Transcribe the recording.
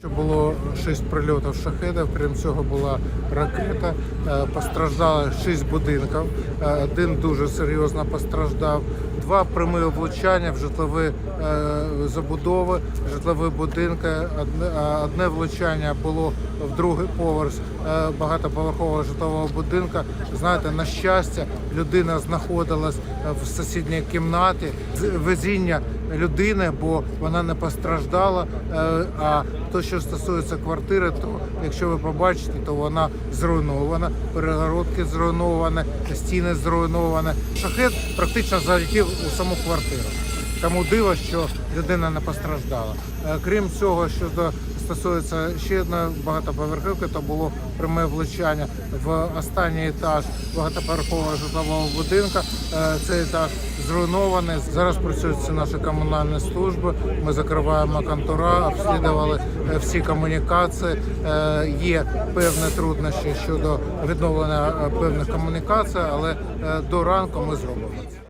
Що було шість прильотів шахедів, крім цього була ракета. Е, Постраждало шість будинків. Е, Один дуже серйозно постраждав. Два прямі влучання в житлові е, забудови, житлові будинки. Одне, влучання було в другий поверх багатоповерхового житлового будинку. Знаєте, на щастя, людина знаходилась в сусідній кімнаті. Везіння людини, бо вона не постраждала. Е, А то, що стосується квартири, то якщо ви побачите, то вона зруйнована, перегородки зруйновані, стіни зруйновані. Шахет практично залетів у саму квартиру. Тому диво, що людина не постраждала. Е, Крім цього, щодо стосується ще одної багатоповерхівки, то було пряме влучання в останній етаж багатоповерхового житлового будинку. Е, Цей етаж зруйнований. Зараз працюють наші комунальні служби. Ми закриваємо контура, обслідували е, всі комунікації. Е, Є певні труднощі щодо відновлення певних комунікацій, але до ранку ми зробимо.